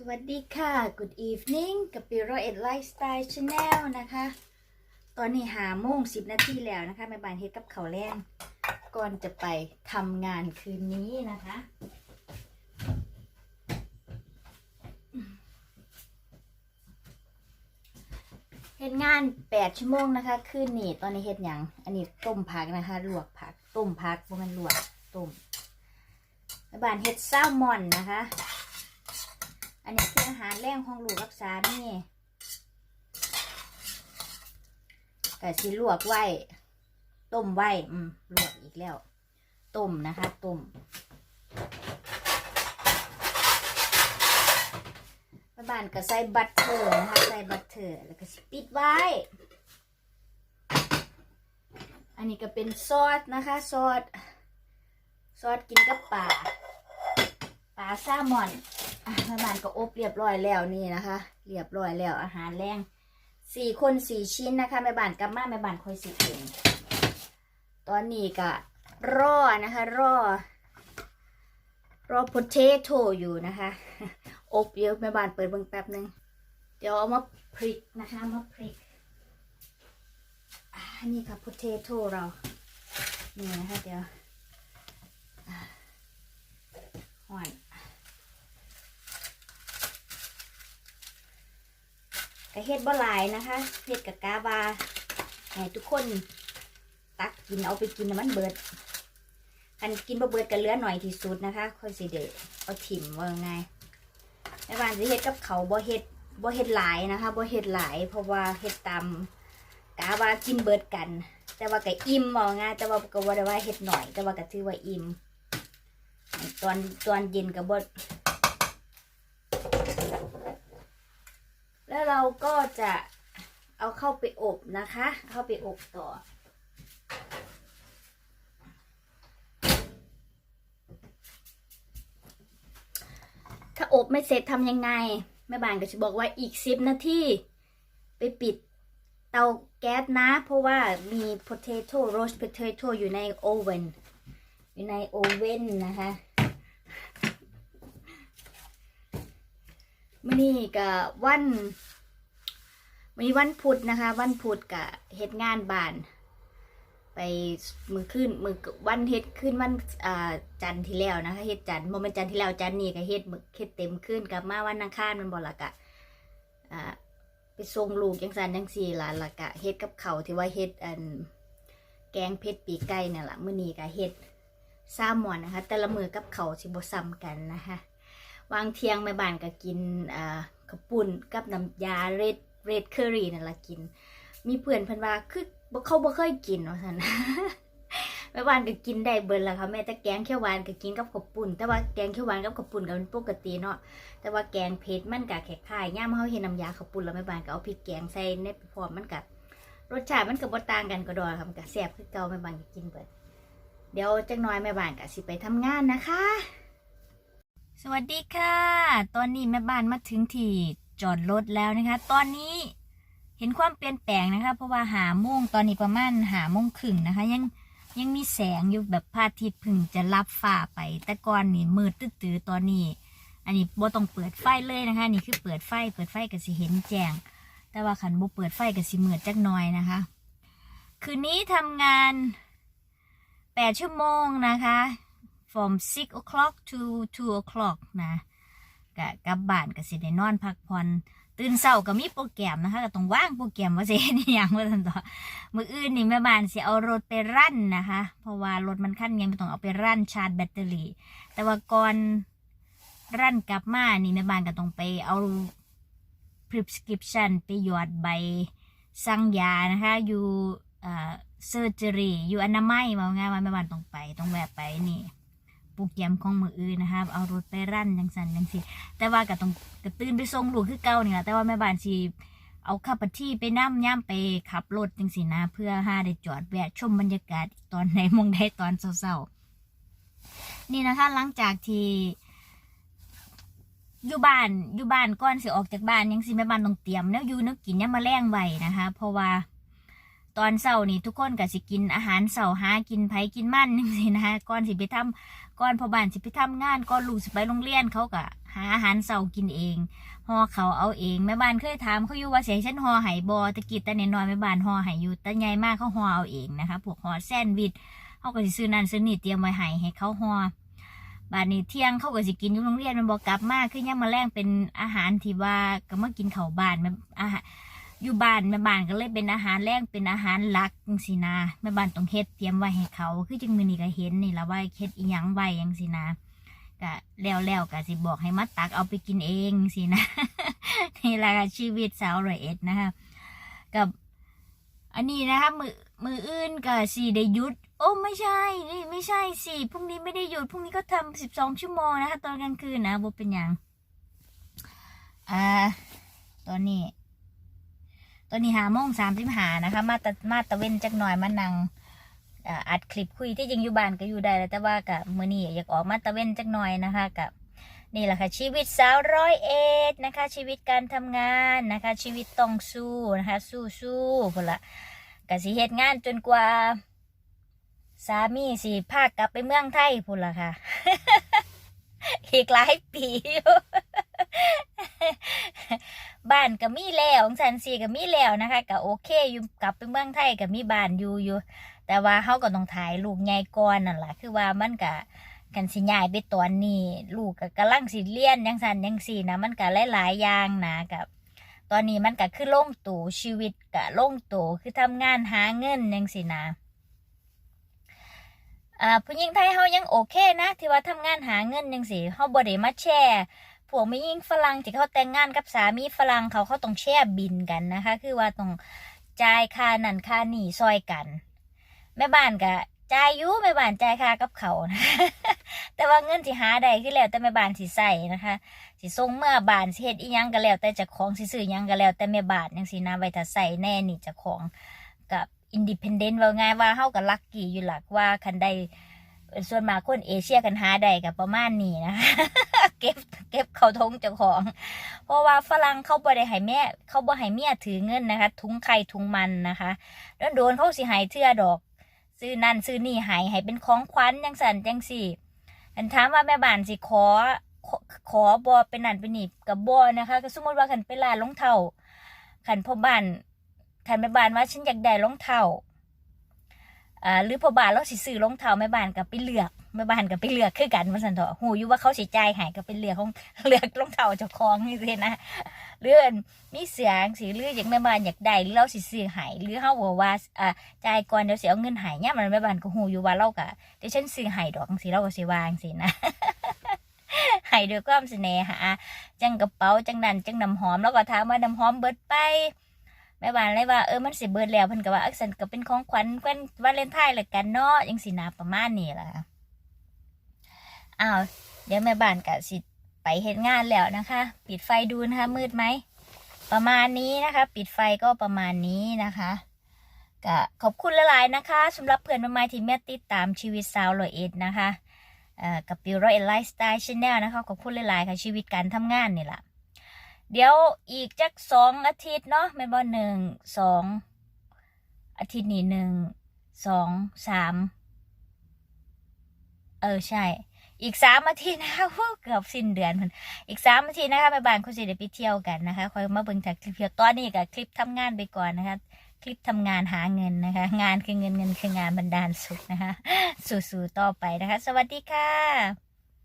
สวัสดีค่ะ Good evening กับปิโรเอ็ดไลฟ์สไตล์ชาแนลนะคะ ตอนนี้หาโมงสิบนาทีแล้วนะคะแม่บ้านเฮ็ดกับเขาแรงก่อนจะไปทำงานคืนนี้นะคะ เฮ็ดงานแปดชั่วโมงนะคะ คืนนี้ตอนนี้เฮ็ดหยัง อันนี้ต้มผักนะคะ ลวกผัก ต้มผักบ่แมันลวก ต้มแม่บ้านเฮ็ดแซลมอนนะคะ อันนี้คืออาหารแรงของลูกรักษานี่ก็สิลวกไว้ต้มไว้อืมลวกอีกแล้ว ต้มนะคะต้มแม่บ้านก็ใส่บัตเตอร์นะคะใส่บัตเตอร์แล้วก็สิปิดไว้ อันนี้ก็เป็นซอสนะคะซอสซอสกินกับปลาปลาแซลมอน แม่บ้านก็อบเรียบร้อยแล้วนี่นะคะ เรียบร้อยแล้วอาหารแรงสี่คนสี่ชิ้นนะคะแม่บ้านกับมาแม่บ้านคอยสิเองตอนนี้ก็รอนะคะ รอ รอ potato อยู่นะคะ อบเยอะแม่บ้านเปิดเบิ่งแป๊บนึง เดี๋ยวเอามาพริกนะคะมาพริกอ่านี่ค่ะ potato เรานี่นะคะเดี๋ยวอ่าห่อน ก็ เฮ็ดบ่หลายนะคะเฮ็ดกับกาบาให้ทุกคนตักกินเอาไปกินนะมันเบิดคันกินบ่เบิดก็เหลือหน่อยที่สุดนะคะ ค่อยสิเดเอาถิ่มว่าไงแม่บ้านสิเฮ็ดกับเขาบ่เฮ็ดบ่เฮ็ดหลายนะคะบ่เฮ็ดหลาย เพราะว่าเฮ็ดตามกาบากินเบิดกัน แต่ว่าก็อิ่มว่าไงแต่ว่าก็บ่ได้ว่าเฮ็ดหน่อย แต่ว่าก็ถือว่าอิ่มตอนตอนเย็นก็บ่ แล้ว เราก็จะเอาเข้าไปอบนะคะ เข้าไปอบต่อ ถ้าอบไม่เสร็จทำยังไงแม่บ้านก็จะบอกว่าอีกสิบนาทีไปปิดเตาแก๊สนะ เพราะว่ามี potato roast potato อยู่ในโอเวนอยู่ในโอเว่นนะคะมื่อนี้ก็วัน วันนี้วันพุธนะคะ วันพุธกะเฮ็ดงานบ้าน ไปมือขึ้นมือวันเฮ็ดขึ้นวันจันทร์ที่แล้วนะคะเฮ็ดจันทร์โมเมนจันทร์ที่แล้วจันทร์นี่ก็เฮ็ดมือเฮ็ดเต็มขึ้นกลับมาวันอังคารมันบ่ละกะไปส่งลูกจังสันจังสี่ล่ะละกะเฮ็ดกับเขาที่ว่าเฮ็ดอันแกงเผ็ดปีกไก่เนี่ยละมื้อนี้ก็เฮ็ดซาหมอนนะคะ แต่ละมือกับเขาสิบ่ซ้ำกันนะคะวางเทียงแม่บ้านก็กินอ่าข้าวปุ้นกับน้ำยาเรด เรดเคอรี่นั่นละกิน มีเพื่อนเพิ่นว่าคือเขาบ่เคยกินว่าซั่นแม่บ้านก็กินได้เบิดแล้วค่ะแม่แต่แกงเขียวหวานก็กินกับข้าวปุ้นแต่ว่าแกงเขียวหวานกับข้าวปุ้นก็เป็นปกติเนาะแต่ว่าแกงเผ็ดมันก็คล้ายย่ามเฮาเฮ็ดน้ำยาข้าวปุ้นแล้วแม่บ้านก็เอาพริกแกงใส่ในพร้อมมันก็รสชาติมันก็บ่ต่างกันก็ดอกค่ะมันก็แซ่บคือเก่าแม่บ้านก็กินเบิดเดี๋ยวจักหน่อยแม่บ้านก็สิไปทำงานนะคะ สวัสดีค่ะ ตอนนี้แม่บ้านมาถึงที่ จอดรถแล้วนะคะ ตอนนี้เห็นความเปลี่ยนแปลงนะคะ เพราะว่าหาโมงตอนนี้ประมาณหาโมงครึ่งนะคะ ยังยังมีแสงอยู่แบบพระอาทิตย์พึ่งจะรับฟ้าไป แต่ก่อนนี่มืดตื้อๆตอนนี้ อันนี้บ่ต้องเปิดไฟเลยนะคะ นี่คือเปิดไฟ เปิดไฟก็สิเห็นแจ้ง แต่ว่าขันบ่เปิดไฟก็สิมืดจักหน่อยนะคะ คืนนี้ทำงานแปดชั่วโมงนะคะ from six o'clock to two o'clock นะ กะกลับบ้านก็สิได้นอนพักผ่อนตื่นเช้าก็มีโปรแกรมนะคะก็ต้องว่างโปรแกรมว่าสิเฮ็ดอย่างว่าซั่นต่อมืออื่นนี่แม่บ้านสิเอารถไปรั่นนะคะ เพราะว่ารถมันคันใหญ่ไม่ต้องเอาไปรั่นชาร์จแบตเตอรี่ แต่ว่าก่อนรั่นกลับมานี่แม่บ้านก็ต้องไปเอา prescription ไปหยอดใบสั่งยานะคะอยู่เอ่อ surgery อยู่อนามัยว่าง่ายว่าแม่บ้านต้องไปต้องแวะไปนี่ ปรแกรมของมืออื่นนะคะเอารถไปรั่นจังสันจังสิแต่ว่าก็ต้องกระตื่นไปส่งลูกคือเก่านี่แหละแต่ว่าแม่บ้านสิเอาขับปที่ไปนั่ย่ำไปขับรถจังสินะ เพื่อหาได้จอดแวะชมบรรยากาศตอนไหนมองได้ตอนเศร้าๆนี่นะคะหลังจากที่อยู่บ้านอยู่บ้านก่อนสิออกจากบ้านยังสิแม่บ้านต้องเตรียมแล้วอยู่นึกกินเนี่ยมาแรงไว้นะคะ เพราะว่า ตอนเช้านี่ทุกคนก็สิกินอาหารเช้าหากินไผกินมันจังซี่นะคะก่อนสิไปทำก่อนพอบ้านสิไปทำงานก่อนลูกสิไปโรงเรียนเขาก็หาอาหารเสากินเองห่อเขาเอาเองแม่บ้านเคยถามเขาอยู่ว่าเสียงฉันห่อไหบอตะกี้ต่เนน้อยแม่บ้านห่อไหอยู่ต่ใหญ่มากเขาห่อเอาเองนะคะพวกห่อแซนด์วิชเขาก็สิซื้อนั่นซื้อนี่เตรียมไว้ให้ให้เขาห่อบานนี้เที่ยงเขาก็สิกินอยู่โรงเรียนมันบอกกลับมาคือย่ามมาแรงเป็นอาหารที่ว่าก็มากินเข้าบ้านแม่อาหาร อยู่บ้านแม่บ้านก็เลยเป็นอาหารแรงเป็นอาหารหลักจังสินะแม่บ้านต้องเฮ็ดเตรียมไว้ให้เขา คือจังมือนี้ก็เห็นนี่ละว่าเฮ็ดอีหยังไว้จังสินะก็แล้วแล้วก็สิบอกให้มาตักเอาไปกินเองสินะนี่แหละชีวิตสาวร้อยเอ็ดนะคะกับอันนี้นะคะมือมืออื่นก็สิได้หยุด โอ้ไม่ใช่นี่ไม่ใช่สิพรุ่งนี้ไม่ได้หยุดพรุ่งนี้ก็ทำสิบสองชั่วโมงนะคะ ตอนกลางคืนนะบ่เป็นหยังอ่าตอนนี้ ตอนนี้หาโมงสามสิบหานะคะ มาตะมาตะเว้นจักหน่อยมานั่งอัดคลิปคุยที่จริงอยู่บ้านก็อยู่ได้แล้วแต่ว่ากับมือนี้อยากออกมาตะเวนจักหน่อยนะคะกับนี่แหละค่ะชีวิตสาวร้อยเอ็ดนะคะ ชีวิตการทำงานนะคะ ชีวิตต้องสู้นะคะ สู้สู้พนละกสิเหตุงานจนกว่า สามีสิพากกลับไปเมืองไทยพุ่นละค่ะ อีกหลายปีอยู่ บ้านก็มีแล้วของสันสีก็มีแล้วนะคะก็โอเคอยู่กลับไปเมืองไทยก็มีบ้านอยู่อยู่ แต่ว่าเขาก็ต้องถ่ายลูกใหญ่ก่อนนั่นแหละคือว่ามันก็กันสิใหญ่ไปตอนนี้ ลูกก็กำลังสิเรียนยังสันยังสี่นะมันก็หลายๆอย่างนะกับ ตอนนี้มันก็คือโล่งตูชีวิตก็ลงตูคือทำงานหาเงินยังสินะอ่าผู้หญิงไทยเขายังโอเคนะ ที่ว่าทำงานหาเงินยังสิเขาบ่ได้มาแชร์ พวกไม่ยิ่งฝรั่งที่เขาแต่งงานกับสามีฝรั่งเขาเขาต้องแชร์บินกันนะคะ คือว่าต้องจ่ายค่านั่นค่านี่ซอยกัน แม่บ้านก็จ่ายยู่แม่บ้านจ่ายค่ากับเขานะแต่ว่าเงินที่หาได้คือแล้วแต่แม่บ้านสิใส่นะคะ สิส่งเมื่อบ้านสิเฮ็ดอีหยังก็แล้ว แต่จะของสิซื้อหยังก็แล้ว แต่แม่บ้านจังซี่นะไว้ถ้าใส่แน่นี่จะของกับอินดิพเพนเดนต์ว่าง่ายว่าเฮาก็ลัคกี้อยู่หลักว่าคันได้ ส่วนมากคนเอเชียกันหาได้ก็ประมาณนี้นะคะ เก็บเก็บเขาทงเจ้าของ เพราะว่าฝรั่งเขาบ่ได้ให้แม่เขาบ่ให้เมียถือเงินนะคะถุงไข่ถุงมันนะคะโดนโดนเขาสิให้เทื่อดอก ซื้อนั่นซื้อนี่ห้ให้เป็นของขวัญจังสันจังสี่อันถามว่าแม่บ้านสิขอขอบอเป็นนั่นเป็นนี่กับบอนะคะก็สมมติว่าขันไปร้านรองเท้าขันพ่อบ้านขันแม่บ้านว่าฉันอยากได้รองเท้า อ่าหรือพอบ้านเราสิซื้อรองเท้าแม่บ้านก็ไปเลือกแม่บ้านก็ไปเลือกคือกันมาสันเถอะหูอยู่ว่าเขาสิจ่ายให้ก็ไปเลือกของเลือกรองเท้าเจ้าของนี่สินะหรืออันมีเสียงสิหรืออยากแม่บ้านอยากได้หรือเราสิซื้อให้หรือเขาบอกว่าอ่าจ่ายก่อนเดี๋ยวเสิเอาเงินให้เนี่ยมันแม่บ้านก็หูอยู่ว่าเราก็เดี๋ยวฉันซื้อให้ดอกสิเราก็สิวางสินะให้ด้วยความเสน่หาจังกระเป๋าจังนันจังน้ำหอมแล้วก็ถามว่าน้ำหอมเบิดไป แม่บ้านเลยว่าเออมันสิเบิดแล้วเพิ่นก็ว่าอักสันก็เป็นของขวัญวันวาเลนไทน์ละกันเนาะยังสินาประมาณนี้ล่ะอ้าวเดี๋ยวแม่บ้านก็สิไปเฮ็ดงานแล้วนะคะ ปิดไฟดูนะคะมืดไหมประมาณนี้นะคะ ปิดไฟก็ประมาณนี้นะคะก็ขอบคุณหลายๆนะคะสำหรับเพื่อนใหม่ที่แม่ติดตามชีวิตสาวลอยเอ็ดนะคะเอ่อกับบิวร้อยไลฟ์สไตล์ชาแนลนะคะขอบคุณหลายๆค่ะชีวิตการทำงานนี่แหละ เดี๋ยวอีกจักสองอาทิตย์เนาะแม่บ่หนึ่งสองอาทิตย์นี้หนึ่งสองสามเออใช่ อีกสามอาทิตย์นะคะเกือบสิ้นเดือนมันอีกสามอาทิตย์นะคะแม่บ้านคุณสิได้ไปเที่ยวกันนะคะคอยมาเบิ่งจากคลิปเที่ยวตอนนี้กับคลิปทำงานไปก่อนนะคะคลิปทำงานหาเงินนะคะ งานคือเงินเงินคืองานบันดาลสุขนะคะ สู่ๆต่อไปนะคะ สวัสดีค่ะ